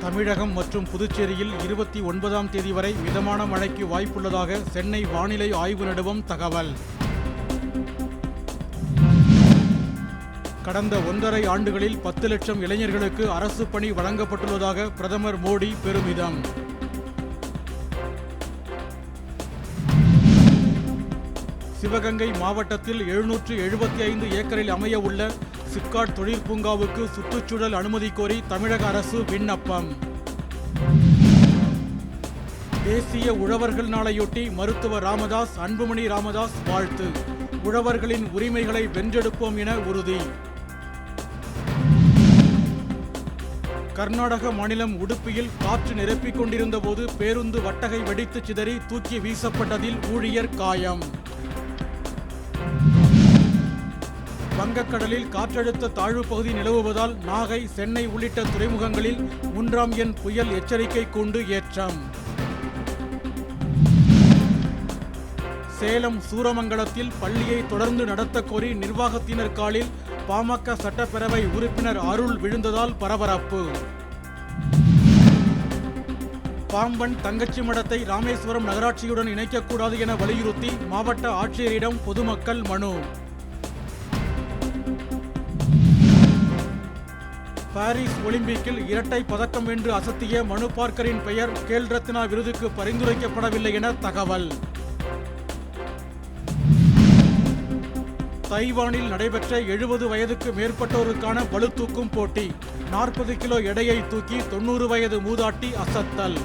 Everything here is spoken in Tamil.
தமிழகம் மற்றும் புதுச்சேரியில் இருபத்தி ஒன்பதாம் தேதி வரை மிதமான மழைக்கு வாய்ப்புள்ளதாக சென்னை வானிலை ஆய்வு நடுவம் தகவல். கடந்த ஒன்றரை ஆண்டுகளில் பத்து லட்சம் இளைஞர்களுக்கு அரசு பணி வழங்கப்பட்டுள்ளதாக பிரதமர் மோடி பெருமிதம். சிவகங்கை மாவட்டத்தில் எழுநூற்று எழுபத்தி ஐந்து ஏக்கரில் அமைய உள்ள சிப்காட் தொழிற்பூங்காவுக்கு சுற்றுச்சூழல் அனுமதி கோரி தமிழக அரசு விண்ணப்பம். தேசிய உழவர்கள் நாளையொட்டி மருத்துவர் ராமதாஸ் அன்புமணி ராமதாஸ் வாழ்த்து. உழவர்களின் உரிமைகளை வென்றெடுப்போம் என உறுதி. கர்நாடக மாநிலம் உடுப்பியில் காற்று நிரப்பிக் கொண்டிருந்த போது பேருந்து வட்டகை வெடித்து சிதறி தூக்கி வீசப்பட்டதில் ஊழியர் காயம். வங்கக்கடலில் காற்றழுத்த தாழ்வு பகுதி நிலவுவதால் நாகை சென்னை உள்ளிட்ட துறைமுகங்களில் மூன்றாம் எண் புயல் எச்சரிக்கை கூண்டு ஏற்றம். சேலம் சூரமங்கலத்தில் பள்ளியை தொடர்ந்து நடத்த கோரி நிர்வாகத்தினர் காலில் பாமக சட்டப்பேரவை உறுப்பினர் அருள் விழுந்ததால் பரபரப்பு. பாம்பன் தங்கச்சி மடத்தை ராமேஸ்வரம் நகராட்சியுடன் இணைக்கக்கூடாது என வலியுறுத்தி மாவட்ட ஆட்சியரிடம் பொதுமக்கள் மனு. பாரிஸ் ஒலிம்பிக்கில் இரட்டை பதக்கம் வென்று அசத்திய மனு பார்க்கரின் பெயர் கேல் ரத்னா விருதுக்கு பரிந்துரைக்கப்படவில்லை என தகவல். தைவானில் நடைபெற்ற எழுபது வயதுக்கு மேற்பட்டோருக்கான பளுதூக்கும் போட்டி நாற்பது கிலோ எடையை தூக்கி தொண்ணூறு வயது மூதாட்டி அசத்தல்.